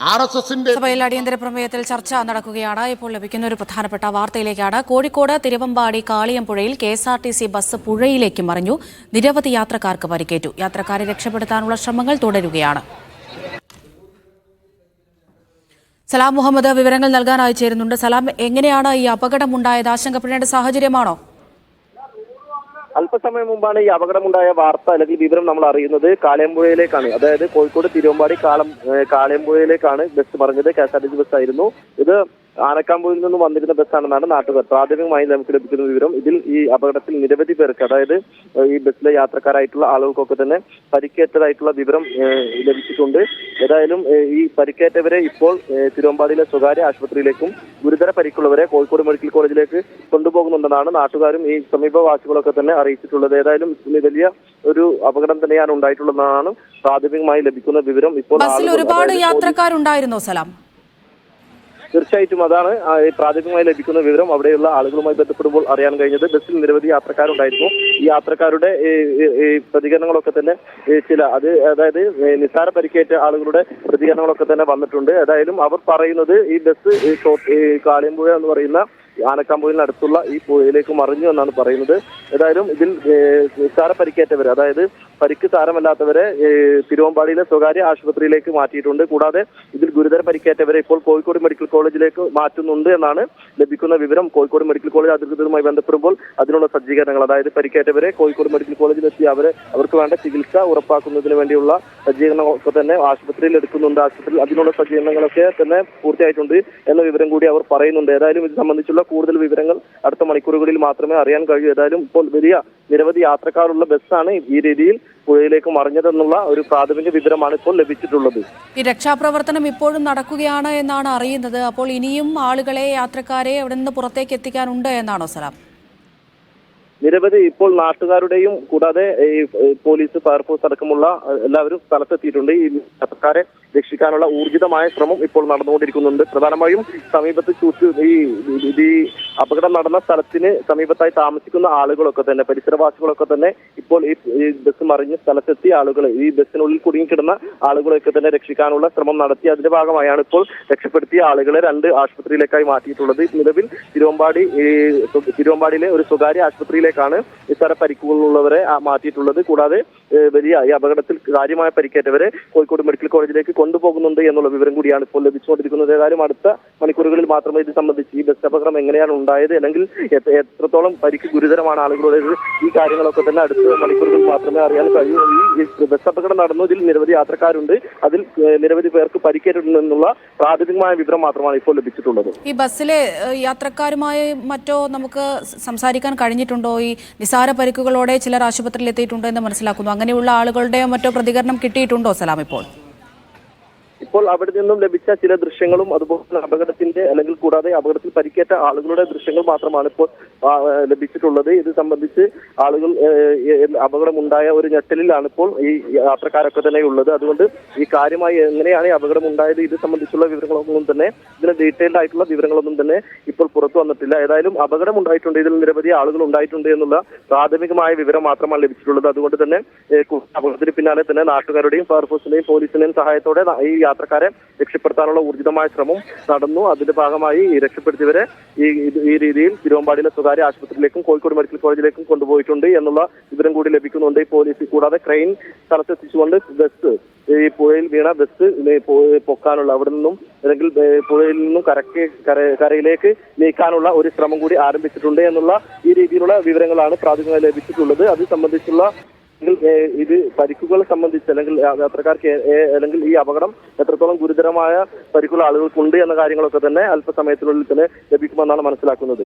സഭയിൽ അടിയന്തര പ്രമേയത്തിൽ ചർച്ച നടക്കുകയാണ്. ഇപ്പോൾ ലഭിക്കുന്ന ഒരു പ്രധാനപ്പെട്ട വാർത്തയിലേക്കാണ്. Kozhikode Thiruvambady കാളിയമ്പുഴയിൽ K S R T C bus പുഴയിലേക്ക് മറിഞ്ഞു. നിരവധി യാത്രക്കാർക്ക് പരിക്കേറ്റു. യാത്രക്കാരെ രക്ഷപ്പെടുത്താനുള്ള ശ്രമങ്ങൾ തുടരുകയാണ്. സലാം മുഹമ്മദ് വിവരങ്ങൾ നൽകാനായി ചേരുന്നുണ്ട്. സലാം എങ്ങനെയാണ് ഈ അപകടമുണ്ടായത്? ആശങ്കപ്പെടേണ്ട സാഹചര്യമാണോ? അല്പസമയം മുമ്പാണ് ഈ അപകടമുണ്ടായ വാർത്ത അല്ലെങ്കിൽ വിവരം നമ്മൾ അറിയുന്നത് കാളിയമ്പുഴയിലേക്കാണ്. അതായത് കോഴിക്കോട് തിരുവമ്പാടി കാളം കാലയമ്പുഴയിലേക്കാണ് ബസ് പറഞ്ഞത് K S R T C bus ആയിരുന്നു. ഇത് ആനക്കാമ്പൂരിൽ നിന്ന് വന്നിരുന്ന ബസ്സാണെന്നാണ് നാട്ടുകാർ പ്രാഥമികമായി നമുക്ക് ലഭിക്കുന്ന വിവരം. ഇതിൽ ഈ അപകടത്തിൽ നിരവധി പേർക്ക് അതായത് ഈ ബസ്സിലെ യാത്രക്കാരായിട്ടുള്ള ആളുകൾക്കൊക്കെ തന്നെ പരിക്കേറ്റതായിട്ടുള്ള വിവരം ലഭിച്ചിട്ടുണ്ട്. ഏതായാലും ഈ പരിക്കേറ്റവരെ ഇപ്പോൾ തിരുവമ്പാടിയിലെ സ്വകാര്യ ആശുപത്രിയിലേക്കും ഗുരുതര പരിക്കുള്ളവരെ കോഴിക്കോട് മെഡിക്കൽ കോളേജിലേക്ക് കൊണ്ടുപോകുന്നുണ്ടെന്നാണ് നാട്ടുകാരും ഈ സമീപവാസികളൊക്കെ തന്നെ അറിയിച്ചിട്ടുള്ളത്. ഏതായാലും ഇതിന് വലിയ ഒരു അപകടം തന്നെയാണ് ഉണ്ടായിട്ടുള്ളതെന്നാണ് പ്രാഥമികമായി ലഭിക്കുന്ന വിവരം. ഇപ്പോൾ ഒരുപാട് യാത്രക്കാരുണ്ടായിരുന്നോ സലാം? തീർച്ചയായിട്ടും അതാണ് പ്രാഥമികമായി ലഭിക്കുന്ന വിവരം. അവിടെയുള്ള ആളുകളുമായി ബന്ധപ്പെടുമ്പോൾ അറിയാൻ കഴിഞ്ഞത് ബസ്സിൽ നിരവധി യാത്രക്കാരുണ്ടായിരുന്നു. ഈ യാത്രക്കാരുടെ പ്രതികരണങ്ങളൊക്കെ തന്നെ ചില അത് അതായത് നിസ്സാര പരിക്കേറ്റ ആളുകളുടെ പ്രതികരണങ്ങളൊക്കെ തന്നെ വന്നിട്ടുണ്ട്. ഏതായാലും അവർ പറയുന്നത് ഈ ബസ് കാളിയമ്പുഴ എന്ന് പറയുന്ന ആനക്കാമ്പൂരിന് അടുത്തുള്ള ഈ പുഴയിലേക്ക് മറിഞ്ഞു എന്നാണ് പറയുന്നത്. ഏതായാലും ഇതിൽ നിസ്സാര പരിക്കേറ്റവർ അതായത് പരിക്ക് സാരമല്ലാത്തവരെ തിരുവമ്പാടിയിലെ സ്വകാര്യ ആശുപത്രിയിലേക്ക് മാറ്റിയിട്ടുണ്ട്. കൂടാതെ ഇതിൽ ഗുരുതര പരിക്കേറ്റവരെ ഇപ്പോൾ കോഴിക്കോട് മെഡിക്കൽ കോളേജിലേക്ക് മാറ്റുന്നുണ്ട് എന്നാണ് ലഭിക്കുന്ന വിവരം. കോഴിക്കോട് മെഡിക്കൽ കോളേജ് അധികൃതരുമായി ബന്ധപ്പെടുമ്പോൾ അതിനുള്ള സജ്ജീകരണങ്ങൾ അതായത് പരിക്കേറ്റവരെ കോഴിക്കോട് മെഡിക്കൽ കോളേജിലെത്തി അവരെ അവർക്ക് വേണ്ട ചികിത്സ ഉറപ്പാക്കുന്നതിന് വേണ്ടിയുള്ള സജ്ജീകരണങ്ങളൊക്കെ തന്നെ ആശുപത്രിയിൽ എടുക്കുന്നുണ്ട്. ആശുപത്രിയിൽ അതിനുള്ള സജ്ജീകരണങ്ങളൊക്കെ തന്നെ പൂർത്തിയായിട്ടുണ്ട് എന്ന വിവരം കൂടി അവർ പറയുന്നുണ്ട്. ഏതായാലും ഇത് സംബന്ധിച്ചുള്ള കൂടുതൽ വിവരങ്ങൾ അടുത്ത മണിക്കൂറുകളിൽ മാത്രമേ അറിയാൻ കഴിയൂ. ഏതായാലും ഇപ്പോൾ വലിയ നിരവധി യാത്രക്കാരുള്ള ബസ്സാണ് ഈ രീതിയിൽ പുഴയിലേക്ക് മറിഞ്ഞതെന്നുള്ള ഒരു പ്രാഥമിക വിവരമാണ് ഇപ്പോൾ ലഭിച്ചിട്ടുള്ളത്. ഈ രക്ഷാപ്രവർത്തനം ഇപ്പോഴും നടക്കുകയാണ് എന്നാണ് അറിയുന്നത്. അപ്പോൾ ഇനിയും ആളുകളെ യാത്രക്കാരെ അവിടെ നിന്ന് പുറത്തേക്ക് എത്തിക്കാനുണ്ട് എന്നാണോ സലാം? നിരവധി ഇപ്പോൾ നാട്ടുകാരുടെയും കൂടാതെ ഈ പോലീസ് ഫയർഫോഴ്സ് അടക്കമുള്ള എല്ലാവരും സ്ഥലത്തെത്തിയിട്ടുണ്ട്. ഈ യാത്രക്കാരെ രക്ഷിക്കാനുള്ള ഊർജിതമായ ശ്രമം ഇപ്പോൾ നടന്നുകൊണ്ടിരിക്കുന്നുണ്ട്. പ്രധാനമായും സമീപത്ത് ചൂറ്റ് ഈ ഈ അപകടം നടന്ന സ്ഥലത്തിന് സമീപത്തായി താമസിക്കുന്ന ആളുകളൊക്കെ തന്നെ പരിസരവാസികളൊക്കെ തന്നെ ഇപ്പോൾ ഈ ബസ് മറിഞ്ഞ് സ്ഥലത്തെത്തിയ ആളുകൾ ഈ ബസ്സിനുള്ളിൽ കുടുങ്ങിക്കിടുന്ന ആളുകളൊക്കെ തന്നെ രക്ഷിക്കാനുള്ള ശ്രമം നടത്തി. അതിന്റെ ഭാഗമായാണ് ഇപ്പോൾ രക്ഷപ്പെടുത്തിയ ആളുകളെ രണ്ട് ആശുപത്രിയിലേക്കായി മാറ്റിയിട്ടുള്ളത്. നിലവിൽ തിരുവമ്പാടി തിരുവമ്പാടിയിലെ ഒരു സ്വകാര്യ ആശുപത്രിയിലേക്കാണ് ഇത്തര പരിക്കുകളുള്ളവരെ മാറ്റിയിട്ടുള്ളത്. കൂടാതെ വലിയ ഈ അപകടത്തിൽ കാര്യമായ പരിക്കേറ്റവരെ കോഴിക്കോട് മെഡിക്കൽ കോളേജിലേക്ക് കൊണ്ടുപോകുന്നുണ്ട് എന്നുള്ള വിവരം കൂടിയാണ് ഇപ്പോൾ ലഭിച്ചുകൊണ്ടിരിക്കുന്നത്. ഏതായാലും അടുത്ത മണിക്കൂറുകളിൽ മാത്രമേ ഇത് സംബന്ധിച്ച് ഈ ബസ് അപകടം എങ്ങനെയാണ് ഉണ്ടായത് അല്ലെങ്കിൽ എത്രത്തോളം പരിക്ക് ഗുരുതരമാണ് ആളുകളുടേത് ഈ കാര്യങ്ങളൊക്കെ തന്നെ അടുത്ത മണിക്കൂറുകളിൽ മാത്രമേ അറിയാൻ കഴിയൂ. ഈ ബസ് അപകടം നടന്നു. ഇതിൽ നിരവധി യാത്രക്കാരുണ്ട്. അതിൽ നിരവധി പേർക്ക് പരിക്കേറ്റിട്ടുണ്ടെന്നുള്ള പ്രാഥമികമായ വിവരം മാത്രമാണ് ഇപ്പോൾ ലഭിച്ചിട്ടുള്ളത്. ഈ ബസ്സിലെ യാത്രക്കാരുമായി മറ്റോ നമുക്ക് സംസാരിക്കാൻ കഴിഞ്ഞിട്ടുണ്ടോ? ഈ നിസാര പരിക്കുകളോടെ ചിലർ ആശുപത്രിയിൽ എത്തിയിട്ടുണ്ടോ എന്ന് മനസ്സിലാക്കുന്നു. അങ്ങനെയുള്ള ആളുകളുടെ മറ്റോ പ്രതികരണം കിട്ടിയിട്ടുണ്ടോ സലാം ഇപ്പോൾ? ഇപ്പോൾ അവിടെ നിന്നും ലഭിച്ച ചില ദൃശ്യങ്ങളും അതുപോലെ അപകടത്തിന്റെ അല്ലെങ്കിൽ കൂടാതെ അപകടത്തിൽ പരിക്കേറ്റ ആളുകളുടെ ദൃശ്യങ്ങൾ മാത്രമാണ് ഇപ്പോൾ ലഭിച്ചിട്ടുള്ളത്. ഇത് സംബന്ധിച്ച് ആളുകൾ അപകടമുണ്ടായ ഒരു ഞെട്ടലിലാണ് ഇപ്പോൾ ഈ യാത്രക്കാരൊക്കെ തന്നെ ഉള്ളത്. അതുകൊണ്ട് ഈ കാര്യമായി എങ്ങനെയാണ് അപകടം ഉണ്ടായത് ഇത് സംബന്ധിച്ചുള്ള വിവരങ്ങളൊന്നും തന്നെ ഇതിന് ഡീറ്റെയിൽഡ് ആയിട്ടുള്ള വിവരങ്ങളൊന്നും തന്നെ ഇപ്പോൾ പുറത്തു വന്നിട്ടില്ല. ഏതായാലും അപകടം ഉണ്ടായിട്ടുണ്ട് ഇതിൽ നിരവധി ആളുകൾ ഉണ്ടായിട്ടുണ്ട് എന്നുള്ള പ്രാഥമികമായ വിവരം മാത്രമാണ് ലഭിച്ചിട്ടുള്ളത്. അതുകൊണ്ട് തന്നെ അപകടത്തിന് പിന്നാലെ തന്നെ നാട്ടുകാരുടെയും ഫയർഫോഴ്സിന്റെയും പോലീസിന്റെയും സഹായത്തോടെ ഈ യാത്രക്കാരെ രക്ഷപ്പെടുത്താനുള്ള ഊർജിതമായ ശ്രമം നടന്നു. അതിന്റെ ഭാഗമായി രക്ഷപ്പെടുത്തിയവരെ ഈ ഈ രീതിയിൽ തിരുവമ്പാടിയിലെ സ്വകാര്യ ആശുപത്രിയിലേക്കും കോഴിക്കോട് മെഡിക്കൽ കോളേജിലേക്കും കൊണ്ടുപോയിട്ടുണ്ട് എന്നുള്ള വിവരം കൂടി ലഭിക്കുന്നുണ്ട്. പോലീസ് കൂടാതെ ക്രെയിൻ സ്ഥലത്തെത്തിച്ചുകൊണ്ട് ബസ് ഈ പുഴയിൽ വീണ ബസ് പൊക്കാനുള്ള അവിടെ നിന്നും അല്ലെങ്കിൽ പുഴയിൽ നിന്നും കരക്ക് കര കരയിലേക്ക് നീക്കാനുള്ള ഒരു ശ്രമം കൂടി ആരംഭിച്ചിട്ടുണ്ട് എന്നുള്ള ഈ രീതിയിലുള്ള വിവരങ്ങളാണ് പ്രാഥമികമായി ലഭിച്ചിട്ടുള്ളത്. അത് സംബന്ധിച്ചുള്ള ഇത് പരിക്കുകളെ സംബന്ധിച്ച് അല്ലെങ്കിൽ യാത്രക്കാർക്ക് അല്ലെങ്കിൽ ഈ അപകടം എത്രത്തോളം ഗുരുതരമായ പരിക്കുള്ള ആളുകൾക്കുണ്ട് എന്ന കാര്യങ്ങളൊക്കെ തന്നെ അല്പസമയത്തിനുള്ളിൽ തന്നെ ലഭിക്കുമെന്നാണ് മനസ്സിലാക്കുന്നത്.